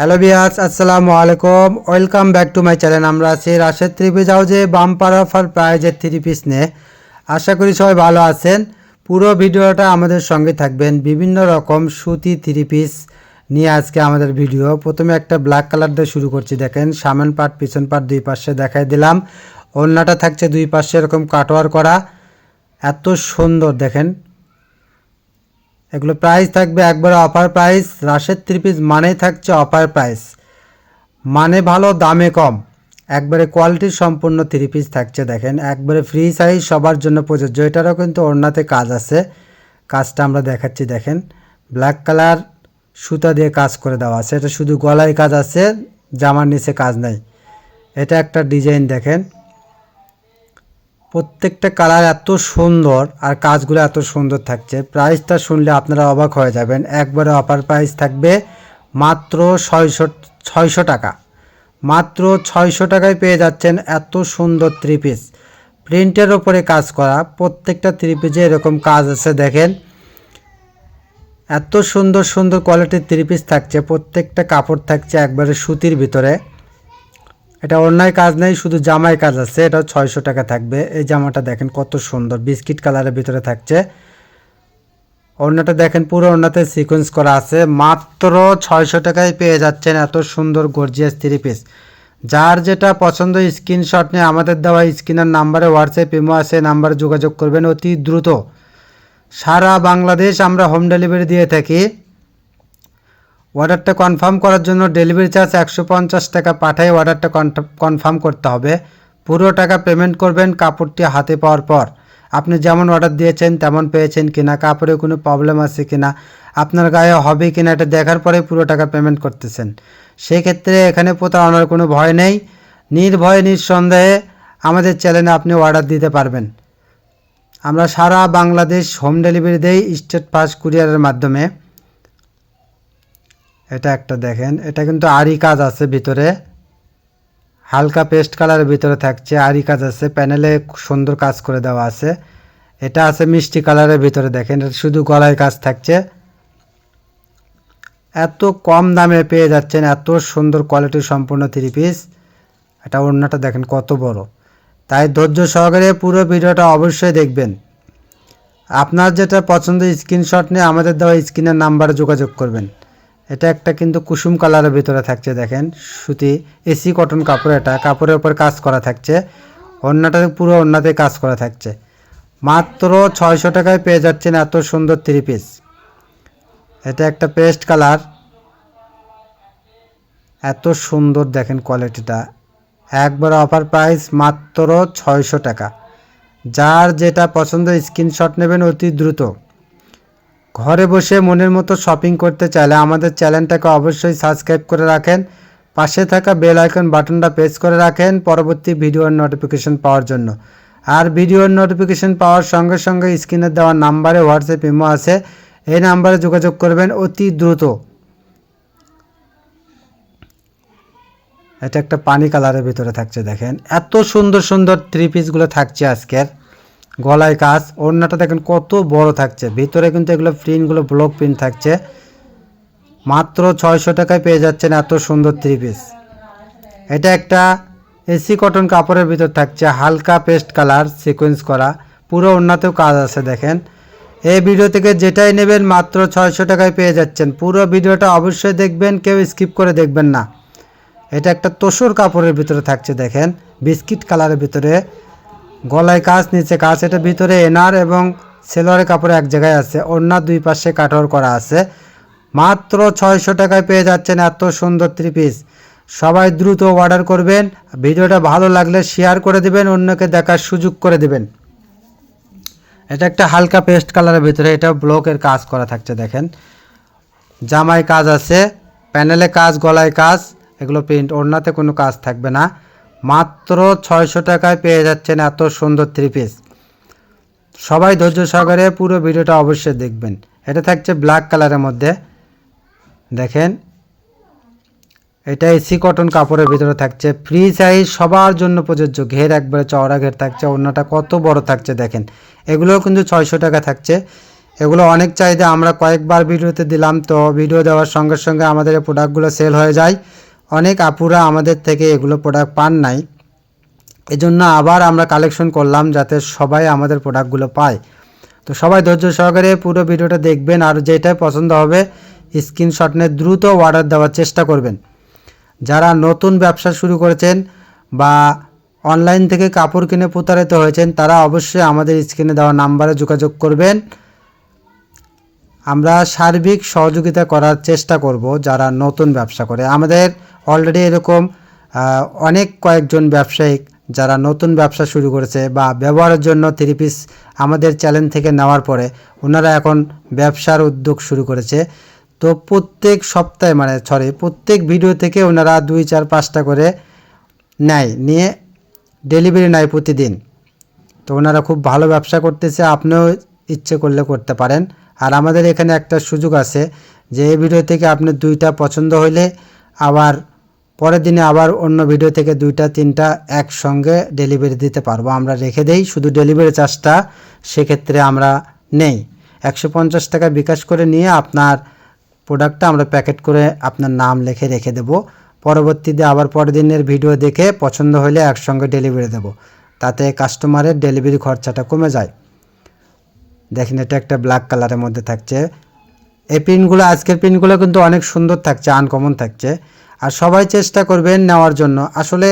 Hello viewers আসসালামু আলাইকুম welcome back to my channel আমরা আছি রাশেদ থ্রি পিস হাউজে বাম্পার অফার প্রাইজের থ্রি পিস নিয়ে। আশা করি সবাই ভালো আছেন। পুরো ভিডিওটা আমাদের সঙ্গে থাকবেন। বিভিন্ন রকম সুতি থ্রি পিস নিয়ে আজকে আমাদের ভিডিও প্রথমে একটা ব্ল্যাক কালার দিয়ে শুরু করছি, দেখেন। সামন পাট, পিছন পাট দুই পাশে দেখাই দিলাম। ওড়নাটা থাকছে দুই পাশে এরকম কাটোয়ার করা। এত সুন্দর, দেখেন। এগুলো প্রাইস থাকবে একবারে অফার প্রাইস রাশের থ্রি পিস মানেই থাকছে অফার প্রাইস মানে ভালো, দামে কম। একবারে কোয়ালিটি সম্পূর্ণ থ্রি পিস থাকছে, দেখেন। একবারে ফ্রি সাইজ সবার জন্য প্রযোজ্য। এটারও কিন্তু ওড়নাতে কাজ আছে। কাজটা আমরা দেখাচ্ছি, দেখেন। ব্ল্যাক কালার সুতা দিয়ে কাজ করে দেওয়া আছে। এটা শুধু গলায় কাজ আছে, জামার নিচে কাজ নাই। এটা একটা ডিজাইন দেখেন। প্রত্যেকটা কালার এত সুন্দর আর কাজগুলো এত সুন্দর থাকছে। প্রাইসটা শুনলে আপনারা অবাক হয়ে যাবেন। একবারে অফার প্রাইস থাকবে মাত্র ছয়শো ছয়শো টাকা। মাত্র ছয়শো টাকায় পেয়ে যাচ্ছেন এত সুন্দর থ্রি পিস প্রিন্টের ওপরে কাজ করা, প্রত্যেকটা থ্রি পিসে এরকম কাজ আছে দেখেন। এত সুন্দর সুন্দর কোয়ালিটির থ্রি পিস থাকছে। প্রত্যেকটা কাপড় থাকছে একবারে সুতির ভিতরে। এটা অন্যায় কাজ নেই, শুধু জামাই কাজ আছে, এটাও ছয়শো টাকা থাকবে। এই জামাটা দেখেন কত সুন্দর, বিস্কিট কালারের ভিতরে থাকছে। অন্যটা দেখেন, পুরো অন্যতে সিকোয়েন্স করা আছে। মাত্র ছয়শো টাকায় পেয়ে যাচ্ছেন এত সুন্দর গর্জিয়াস থ্রি পিস যার যেটা পছন্দ স্ক্রিনশট নিয়ে আমাদের দেওয়া স্ক্রিনের নাম্বারে হোয়াটসঅ্যাপ ইমো আছে নাম্বারে যোগাযোগ করবেন অতি দ্রুত। সারা বাংলাদেশ আমরা হোম ডেলিভারি দিয়ে থাকি। অর্ডারটা কনফার্ম করার জন্য ডেলিভারি চার্জ একশো পঞ্চাশ টাকা পাঠাই অর্ডারটা কনফার্ম করতে হবে। পুরো টাকা পেমেন্ট করবেন কাপড়টি হাতে পাওয়ার পর। আপনি যেমন অর্ডার দিয়েছেন তেমন পেয়েছেন কিনা, কাপড়ে কোনো প্রবলেম আছে কিনা, আপনার গায়ে হবে কিনা এটা দেখার পরে পুরো টাকা পেমেন্ট করতেছেন। সেক্ষেত্রে এখানে প্রতারণার কোনো ভয় নেই। নির্ভয়ে, নিঃসন্দেহে আমাদের চ্যানেলে আপনি অর্ডার দিতে পারবেন। আমরা সারা বাংলাদেশ হোম ডেলিভারি দেই স্টেট ফাস্ট কুরিয়ারের মাধ্যমে। এটা একটা দেখেন, এটা কিন্তু আরি কাজ আছে ভিতরে। হালকা পেস্ট কালারের ভিতরে থাকছে আরি কাজ আছে, প্যানেলে সুন্দর কাজ করে দেওয়া আছে। এটা আছে মিষ্টি কালারের ভিতরে দেখেন, এটা শুধু গলায় কাজ থাকছে। এত কম দামে পেয়ে যাচ্ছেন, এত সুন্দর কোয়ালিটি সম্পূর্ণ থ্রি পিস এটা ওড়নাটা দেখেন কত বড়। তাই ধৈর্য সহকারে পুরো ভিডিওটা অবশ্যই দেখবেন। আপনার যেটা পছন্দ স্ক্রিনশট নিয়ে আমাদের দেওয়া স্ক্রিনের নাম্বারে যোগাযোগ করবেন। এটা একটা কিন্তু কুসুম কালারের ভিতরে থাকছে, দেখেন। সুতি, এসি কটন কাপড় এটা, কাপড়ের উপর কাজ করা থাকছে। অন্যটা পুরো অন্যতে কাজ করা থাকছে। মাত্র ছয়শো টাকায় পেয়ে যাচ্ছেন এত সুন্দর থ্রি পিস এটা একটা পেস্ট কালার এত সুন্দর, দেখেন কোয়ালিটিটা একবার অফার প্রাইস মাত্র ছয়শো টাকা। যার যেটা পছন্দ স্ক্রিনশট নেবেন অতি দ্রুত। ঘরে বসে মনের মতো শপিং করতে চাইলে আমাদের চ্যানেলটাকে অবশ্যই সাবস্ক্রাইব করে রাখেন। পাশে থাকা বেল আইকন বাটনটা প্রেস করে রাখেন পরবর্তী ভিডিওর নোটিফিকেশন পাওয়ার জন্য। আর ভিডিওর নোটিফিকেশন পাওয়ার সঙ্গে সঙ্গে স্ক্রিনে দেওয়া নাম্বারে হোয়াটসঅ্যাপ ইমো আছে। এই নাম্বারে যোগাযোগ করবেন অতি দ্রুত। এটা একটা পানি কালারের ভিতরে থাকছে দেখেন। এত সুন্দর সুন্দর থ্রি পিসগুলো থাকছে আজকের। গলায় কাজ। ওড়নাটা দেখেন কত বড় থাকছে। ভিতরে কিন্তু এগুলো প্রিন্টগুলো ব্লক প্রিন্ট থাকছে। মাত্র ছয়শো টাকায় পেয়ে যাচ্ছেন এত সুন্দর থ্রি পিস এটা একটা এসি কটন কাপড়ের ভিতর থাকছে। হালকা পেস্ট কালার সিকোয়েন্স করা। পুরো ওড়নাতেও কাজ আছে দেখেন। এই ভিডিও থেকে যেটাই নেবেন মাত্র ছয়শো টাকায় পেয়ে যাচ্ছেন। পুরো ভিডিওটা অবশ্যই দেখবেন, কেউ স্কিপ করে দেখবেন না। এটা একটা তোষর কাপড়ের ভিতরে থাকছে দেখেন। বিস্কিট কালারের ভিতরে। গলায় কাজ নিচে কাজ এটা ভিতরে এনার এবং সেলোয়ারের কাপড় এক জায়গায় আছে। ওড়নার দুই পাশে কাঠর করা আছে। মাত্র ছয়শো টাকায় পেয়ে যাচ্ছেন এত সুন্দর থ্রি পিস সবাই দ্রুত অর্ডার করবেন। ভিডিওটা ভালো লাগলে শেয়ার করে দিবেন, অন্যকে দেখার সুযোগ করে দিবেন। এটা একটা হালকা পেস্ট কালারের ভিতরে, এটা ব্লকের কাজ করা থাকছে, দেখেন। জামায় কাজ আছে, প্যানেলে কাজ, গলায় কাজ, এগুলো প্রিন্ট ওড়নাতে কোনো কাজ থাকবে না। মাত্র ছয়শো টাকায় পেয়ে যাচ্ছেন এত সুন্দর থ্রি পিস সবাই ধৈর্য সহকারে পুরো ভিডিওটা অবশ্যই দেখবেন। এটা থাকছে ব্ল্যাক কালারের মধ্যে। দেখেন, এটা এসি কটন কাপড়ের ভিতরে থাকছে। ফ্রি সাইজ সবার জন্য প্রযোজ্য। ঘের একবারে, চওড়া ঘের থাকছে। অন্যটা কত বড় থাকছে দেখেন। এগুলোও কিন্তু ছয়শো টাকা থাকছে। এগুলো অনেক চাহিদা। আমরা কয়েকবার ভিডিওতে দিলাম। তো ভিডিও দেওয়ার সঙ্গে সঙ্গে আমাদের এই প্রোডাক্টগুলো সেল হয়ে যায়। অনেক আপুরা আমাদের থেকে এগুলো প্রোডাক্ট পান নাই। এজন্য আবার আমরা কালেকশন করলাম যাতে সবাই আমাদের প্রোডাক্টগুলো পায়। তো সবাই ধৈর্য সহকারে পুরো ভিডিওটা দেখবেন আর যেটাই পছন্দ হবে স্ক্রিনশট নিয়ে দ্রুত অর্ডার দেওয়ার চেষ্টা করবেন। যারা নতুন ব্যবসা শুরু করেছেন বা অনলাইন থেকে কাপড় কিনে প্রতারিত হয়েছেন, তারা অবশ্যই আমাদের স্ক্রিনে দেওয়া নাম্বারে যোগাযোগ করবেন। আমরা সার্বিক সহযোগিতা করার চেষ্টা করব যারা নতুন ব্যবসা করে। আমাদের অলরেডি এরকম অনেক কয়েকজন ব্যবসায়িক যারা নতুন ব্যবসা শুরু করেছে বা ব্যবহারের জন্য থ্রি পিস আমাদের চ্যালেঞ্জ থেকে নেওয়ার পরে ওনারা এখন ব্যবসার উদ্যোগ শুরু করেছে। তো প্রত্যেক সপ্তাহে মানে সরি প্রত্যেক ভিডিও থেকে ওনারা দুই, চার, পাঁচটা করে নেয়, নিয়ে ডেলিভারি নেয় প্রতিদিন। তো ওনারা খুব ভালো ব্যবসা করতেছে, আপনিও ইচ্ছে করলে করতে পারেন। আর আমাদের এখানে একটা সুযোগ আছে যে এই ভিডিও থেকে আপনি দুইটা পছন্দ হইলে আবার পরের দিনে আবার অন্য ভিডিও থেকে দুইটা, তিনটা একসঙ্গে ডেলিভারি দিতে পারব। আমরা রেখে দেই, শুধু ডেলিভারি চার্জটা সেক্ষেত্রে আমরা নেই। একশো পঞ্চাশ টাকা বিকাশ করে নিয়ে আপনার প্রোডাক্টটা আমরা প্যাকেট করে আপনার নাম লিখে রেখে দেব। পরবর্তীতে আবার পরের দিনের ভিডিও দেখে পছন্দ হলে একসঙ্গে ডেলিভারি দেব। তাতে কাস্টমারের ডেলিভারি খরচাটা কমে যায়। দেখেন এটা একটা ব্ল্যাক কালারের মধ্যে থাকছে। এই পিনগুলো আজকের পিনগুলো কিন্তু অনেক সুন্দর থাকছে আনকমন থাকছে। আর সবাই চেষ্টা করবেন নেওয়ার জন্য। আসলে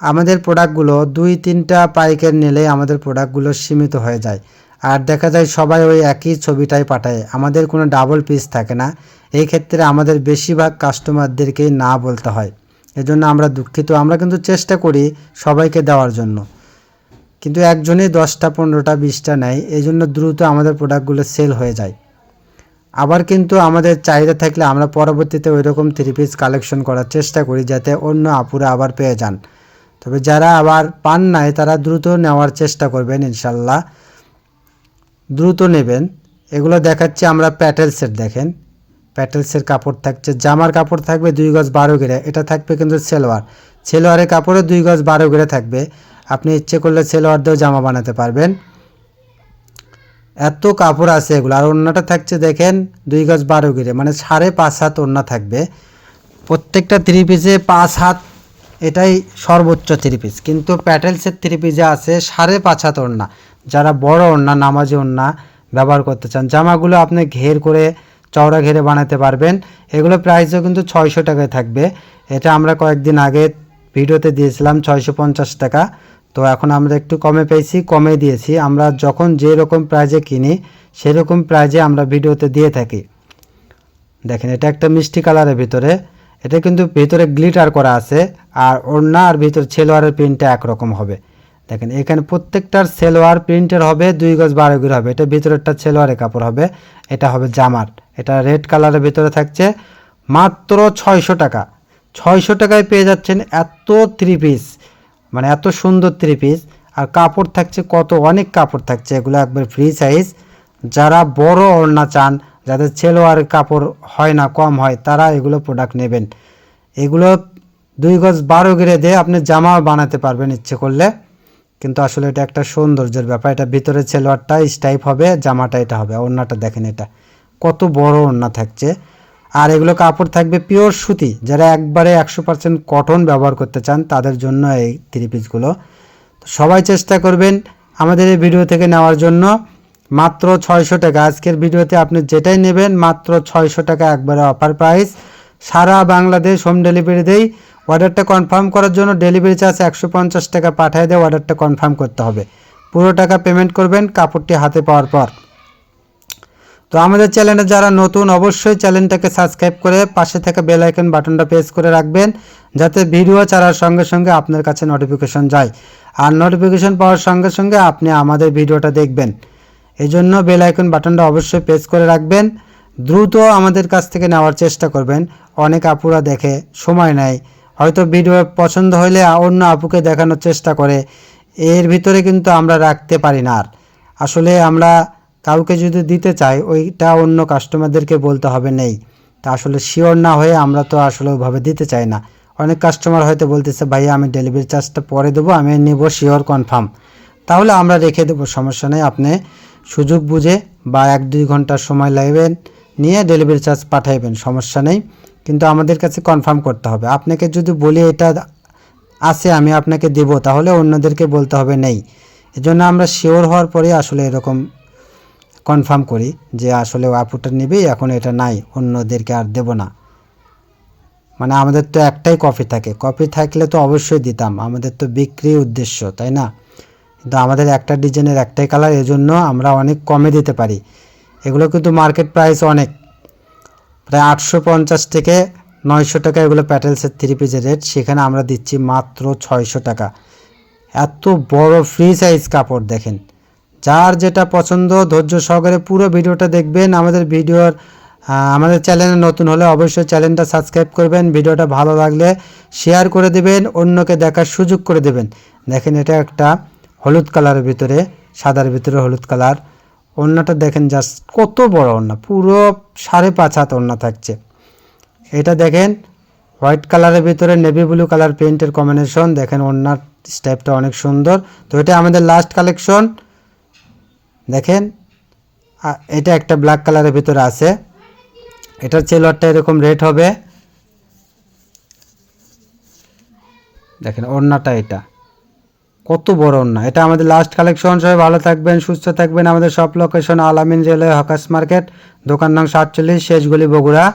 আমাদের প্রোডাক্টগুলো দুই, তিনটা পাইকের নিলে আমাদের প্রোডাক্টগুলো সীমিত হয়ে যায়। আর দেখা যায় সবাই ওই একই ছবিটাই পাঠায়। আমাদের কোনো ডাবল পিস থাকে না। এই ক্ষেত্রে আমাদের বেশিরভাগ কাস্টমারদেরকেই না বলতে হয়। এজন্য আমরা দুঃখিত। আমরা কিন্তু চেষ্টা করি সবাইকে দেওয়ার জন্য। কিন্তু একজনই দশটা, পনেরোটা, বিশটা নেয়। এই জন্য দ্রুত আমাদের প্রোডাক্টগুলো সেল হয়ে যায়। আবার কিন্তু আমাদের চাহিদা থাকলে আমরা পরবর্তীতে ওই রকম থ্রি পিস কালেকশন করার চেষ্টা করি যাতে অন্য আপুরা আবার পেয়ে যান। তবে যারা আবার পান নাই, তারা দ্রুত নেওয়ার চেষ্টা করবেন ইনশাল্লাহ দ্রুত নেবেন। এগুলো দেখাচ্ছি আমরা প্যাটেলসের দেখেন। প্যাটেলসের কাপড় থাকছে, জামার কাপড় থাকবে দুই গজ বারো গেরে, এটা থাকবে কিন্তু সেলোয়ার। সেলোয়ারের কাপড়ে দুই গজ বারো গেরে থাকবে। আপনি ইচ্ছে করলে সেলোয়ার দিয়েও জামা বানাতে পারবেন। এত কাপড় আছে এগুলো। আর ওড়নাটা থাকছে দেখেন দুই গজ বারো গিরে মানে সাড়ে পাঁচ হাত ওড়না থাকবে। প্রত্যেকটা থ্রি পিসে পাঁচ হাত, এটাই সর্বোচ্চ থ্রি পিস কিন্তু প্যাটেলসের থ্রি পিসে আছে সাড়ে পাঁচ হাত ওড়না। যারা বড় ওড়না, নামাজি ওড়না ব্যবহার করতে চান, জামাগুলো আপনি ঘের করে চওড়া ঘেরে বানাতে পারবেন। এগুলো প্রাইসও কিন্তু ছয়শো টাকায় থাকবে। এটা আমরা কয়েকদিন আগে ভিডিওতে দিয়েছিলাম ছয়শো পঞ্চাশ টাকা। তো এখন আমরা একটু কমে পেয়েছি, কমে দিয়েছি। আমরা যখন যে রকম প্রাইজে কিনি, সেরকম প্রাইজে আমরা ভিডিওতে দিয়ে থাকি। দেখেন, এটা একটা মিষ্টি কালারের ভিতরে। এটা কিন্তু ভিতরে গ্লিটার করা আছে, আর ওড়না আর ভিতরে সেলোয়ারের প্রিন্টটা একরকম হবে। দেখেন, এখানে প্রত্যেকটার সেলোয়ার প্রিন্টের হবে, দুই গজ বারো গির হবে। এটা ভিতরেরটা সেলোয়ারের কাপড় হবে, এটা হবে জামার। এটা রেড কালারের ভিতরে থাকছে, মাত্র ছয়শো টাকা। ছয়শো টাকায় পেয়ে যাচ্ছেন এত থ্রি পিস মানে এত সুন্দর থ্রি পিস আর কাপড় থাকছে কত, অনেক কাপড় থাকছে। এগুলো একবার ফ্রি সাইজ যারা বড় ওড়না চান, যাদের ছেলোয়ার কাপড় হয় না, কম হয়, তারা এগুলো প্রোডাক্ট নেবেন। এগুলো দুই গজ বারো গিরে দিয়ে আপনি জামা বানাতে পারবেন ইচ্ছে করলে। কিন্তু আসলে এটা একটা সৌন্দর্যের ব্যাপার। এটা ভিতরে ছেলোয়ারটা স্টাইপ হবে, জামাটা এটা হবে। ওড়নাটা দেখেন এটা। কত বড় ওড়না থাকছে। আর এগুলো কাপড় থাকবে পিওর সুতি। যারা একবারে একশো পার্সেন্ট কটন ব্যবহার করতে চান, তাদের জন্য এই থ্রি পিসগুলো সবাই চেষ্টা করবেন আমাদের এই ভিডিও থেকে নেওয়ার জন্য। মাত্র ছয়শো টাকা। আজকের ভিডিওতে আপনি যেটাই নেবেন, মাত্র ছয়শো টাকা একবারে অফার প্রাইস সারা বাংলাদেশ হোম ডেলিভারি দেই। অর্ডারটা কনফার্ম করার জন্য ডেলিভারি চার্জ একশো পঞ্চাশ টাকা পাঠিয়ে দিয়ে অর্ডারটা কনফার্ম করতে হবে। পুরো টাকা পেমেন্ট করবেন কাপড়টি হাতে পাওয়ার পর। তো আমাদের চ্যানেলে যারা নতুন, অবশ্যই চ্যানেলটাকে সাবস্ক্রাইব করে পাশে থাকা বেল আইকন বাটনটা প্রেস করে রাখবেন, যাতে ভিডিও ছাড়ার সঙ্গে সঙ্গে আপনার কাছে নোটিফিকেশন যায়। আর নোটিফিকেশন পাওয়ার সঙ্গে সঙ্গে আপনি আমাদের ভিডিওটা দেখবেন। এই জন্য বেল আইকন বাটনটা অবশ্যই প্রেস করে রাখবেন। দ্রুত আমাদের কাছ থেকে নেওয়ার চেষ্টা করবেন। অনেক আপুরা দেখে সময় নেয়। হয়তো ভিডিও পছন্দ হলে অন্য আপুকে দেখানোর চেষ্টা করে। এর ভিতরে কিন্তু আমরা রাখতে পারি না আর। আসলে আমরা কাউকে যদি দিতে চাই ওইটা অন্য কাস্টমারদেরকে বলতে হবে নেই। তা আসলে শিওর না হয়ে আমরা তো আসলে ওইভাবে দিতে চাই না। অনেক কাস্টমার হয়তো বলতেছে ভাই আমি ডেলিভারি চার্জটা পরে দেবো, আমি নেব শিওর কনফার্ম তাহলে আমরা রেখে দেবো, সমস্যা নেই। আপনি সুযোগ বুঝে বা এক দুই ঘণ্টার সময় লাগবেন নিয়ে ডেলিভারি চার্জ পাঠাইবেন, সমস্যা নেই। কিন্তু আমাদের কাছে কনফার্ম করতে হবে। আপনাকে যদি বলি, এটা আছে, আমি আপনাকে দেব, তাহলে অন্যদেরকে বলতে হবে নেই। এজন্য আমরা শিওর হওয়ার পরে আসলে এরকম কনফার্ম করি যে আসলে আপুটা নেবেই এখন এটা নাই, অন্যদেরকে আর দেব না। মানে আমাদের তো একটাই কপি থাকে। কপি থাকলে তো অবশ্যই দিতাম, আমাদের তো বিক্রি উদ্দেশ্য, তাই না? কিন্তু আমাদের একটা ডিজাইনের একটাই কালার এজন্য আমরা অনেক কমে দিতে পারি। এগুলো কিন্তু মার্কেট প্রাইস অনেক। প্রায় আটশো পঞ্চাশ থেকে নয়শো টাকা এগুলো প্যাটেলসের থ্রি পিসের রেট সেখানে আমরা দিচ্ছি মাত্র ছয়শো টাকা। এত বড় ফ্রি সাইজ কাপড়, দেখেন। যার যেটা পছন্দ, ধৈর্য সহকারে পুরো ভিডিওটা দেখবেন। আমাদের ভিডিওর আমাদের চ্যানেলে নতুন হলে অবশ্যই চ্যানেলটা সাবস্ক্রাইব করবেন। ভিডিওটা ভালো লাগলে শেয়ার করে দেবেন, অন্যকে দেখার সুযোগ করে দেবেন। দেখেন এটা একটা হলুদ কালারের ভিতরে, সাদার ভিতরে হলুদ কালার। ওড়নাটা দেখেন জাস্ট কত বড় ওড়না পুরো সাড়ে পাঁচ হাত ওড়না থাকছে। এটা দেখেন, হোয়াইট কালারের ভিতরে নেভি ব্লু কালার পেইন্টের কম্বিনেশন দেখেন ওড়নার স্টেপটা অনেক সুন্দর। তো এটা আমাদের লাস্ট কালেকশন দেখেন এটা একটা ব্ল্যাক কালারের ভিতরে আছে। এটার চেলোয়ারটা এরকম রেড হবে। দেখেন, ওড়নাটা এটা। কত বড় ওড়না। এটা আমাদের লাস্ট কালেকশন সবাই ভালো থাকবেন, সুস্থ থাকবেন। আমাদের সব লোকেশন আলামিন রেলওয়ে হকাস মার্কেট। দোকান নং সাতচল্লিশ, শেষগুলি বগুড়া।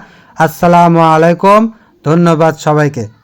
আসসালামু আলাইকুম। ধন্যবাদ সবাইকে।